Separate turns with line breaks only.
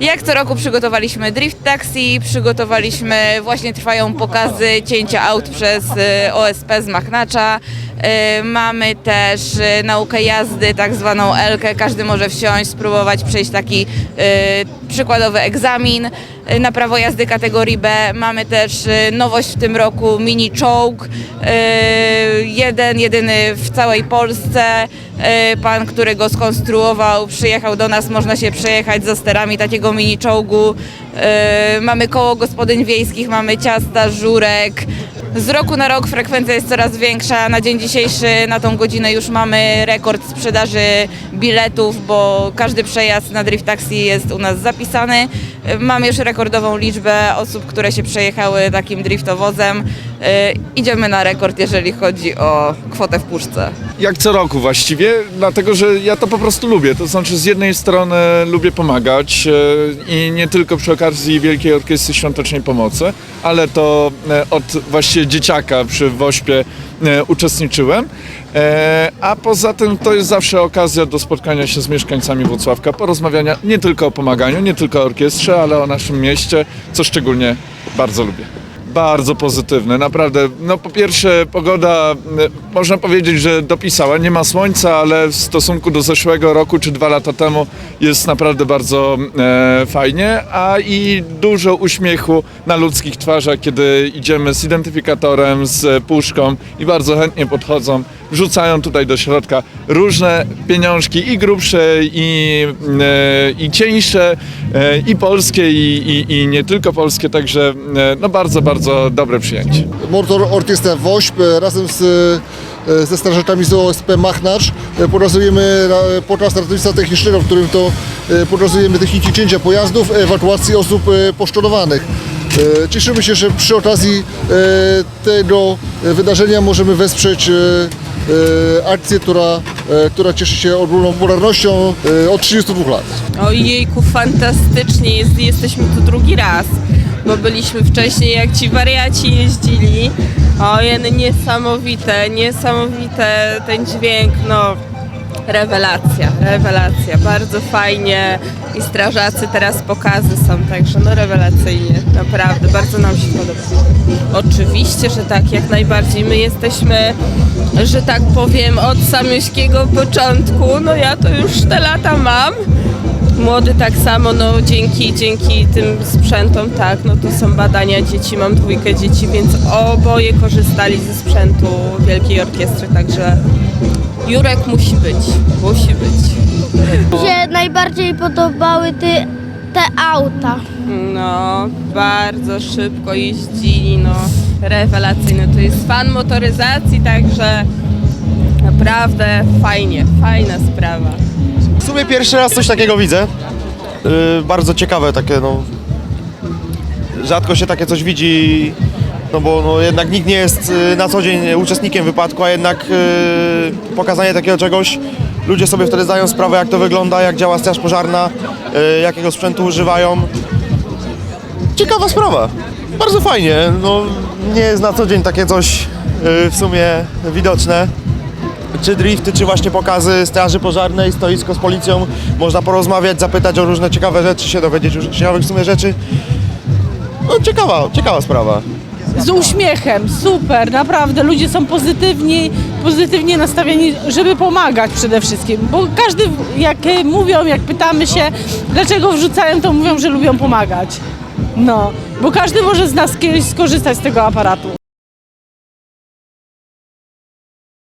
Jak co roku przygotowaliśmy Drift Taxi, przygotowaliśmy, właśnie trwają pokazy cięcia aut przez y, OSP z Machnacza. Y, Mamy też y, naukę jazdy, tak zwaną Elkę. Każdy może wsiąść, spróbować przejść taki y, przykładowy egzamin na prawo jazdy kategorii B. Mamy też nowość w tym roku, mini czołg. Jeden, jedyny w całej Polsce. Pan, który go skonstruował, przyjechał do nas, można się przejechać za sterami takiego mini czołgu. Mamy koło gospodyń wiejskich, mamy ciasta, żurek. Z roku na rok frekwencja jest coraz większa. Na dzień dzisiejszy, na tą godzinę już mamy rekord sprzedaży biletów, bo każdy przejazd na Drift Taxi jest u nas zapisany. Mamy już rekordową liczbę osób, które się przejechały takim driftowozem. Y, Idziemy na rekord, jeżeli chodzi o kwotę w puszce.
Jak co roku właściwie, dlatego że ja to po prostu lubię. To znaczy z jednej strony lubię pomagać e, i nie tylko przy okazji Wielkiej Orkiestry Świątecznej Pomocy, ale to e, od właściwie dzieciaka przy WOŚPie e, uczestniczyłem. E, A poza tym to jest zawsze okazja do spotkania się z mieszkańcami Włocławka, porozmawiania nie tylko o pomaganiu, nie tylko o orkiestrze, ale o naszym mieście, co szczególnie bardzo lubię. Bardzo pozytywne, naprawdę. No po pierwsze pogoda, e, można powiedzieć, że dopisała. Nie ma słońca, ale w stosunku do zeszłego roku czy dwa lata temu jest naprawdę bardzo e, fajnie, a i dużo uśmiechu na ludzkich twarzach, kiedy idziemy z identyfikatorem, z puszką i bardzo chętnie podchodzą, wrzucają tutaj do środka różne pieniążki i grubsze i, e, i cieńsze e, i polskie i, i, i nie tylko polskie, także e, no bardzo, bardzo dobre przyjęcie.
Motor Orkiestra WOŚP razem z, ze strażakami z OSP Machnacz pokazujemy podczas ratownictwa technicznego, w którym to pokazujemy techniki cięcia pojazdów, ewakuacji osób poszkodowanych. Cieszymy się, że przy okazji tego wydarzenia możemy wesprzeć akcję, która, e, która cieszy się ogromną popularnością e, od 32 lat.
Ojejku, fantastycznie jest, jesteśmy tu drugi raz, bo byliśmy wcześniej jak ci wariaci jeździli. Ojej, niesamowite, niesamowite ten dźwięk, no rewelacja, rewelacja, bardzo fajnie i strażacy teraz pokazy są, także no rewelacyjnie, naprawdę, bardzo nam się podoba. Oczywiście, że tak, jak najbardziej. My jesteśmy, że tak powiem, od samego początku, no ja to już te lata mam, Młody tak samo, no dzięki, dzięki tym sprzętom, tak, no to są badania dzieci, mam dwójkę dzieci, więc oboje korzystali ze sprzętu Wielkiej Orkiestry, także Jurek musi być, musi być.
Mi się najbardziej podobały ty, te auta.
No, bardzo szybko jeździli, no, rewelacyjne. To jest fan motoryzacji, także naprawdę fajnie, fajna sprawa.
W sumie pierwszy raz coś takiego widzę. Yy, bardzo ciekawe takie, no. Rzadko się takie coś widzi, no bo no, jednak nikt nie jest yy, na co dzień uczestnikiem wypadku, a jednak yy, pokazanie takiego czegoś, ludzie sobie wtedy zdają sprawę jak to wygląda, jak działa straż pożarna, yy, jakiego sprzętu używają. Ciekawa sprawa. Bardzo fajnie, no nie jest na co dzień takie coś yy, w sumie widoczne czy drifty, czy właśnie pokazy straży pożarnej, stoisko z policją. Można porozmawiać, zapytać o różne ciekawe rzeczy, się dowiedzieć o ciekawych w sumie rzeczy. No ciekawa, ciekawa sprawa.
Z uśmiechem, super, naprawdę ludzie są pozytywni, pozytywnie nastawieni, żeby pomagać przede wszystkim, bo każdy, jak mówią, jak pytamy się, dlaczego wrzucają, to mówią, że lubią pomagać. No, bo każdy może z nas kiedyś skorzystać z tego aparatu.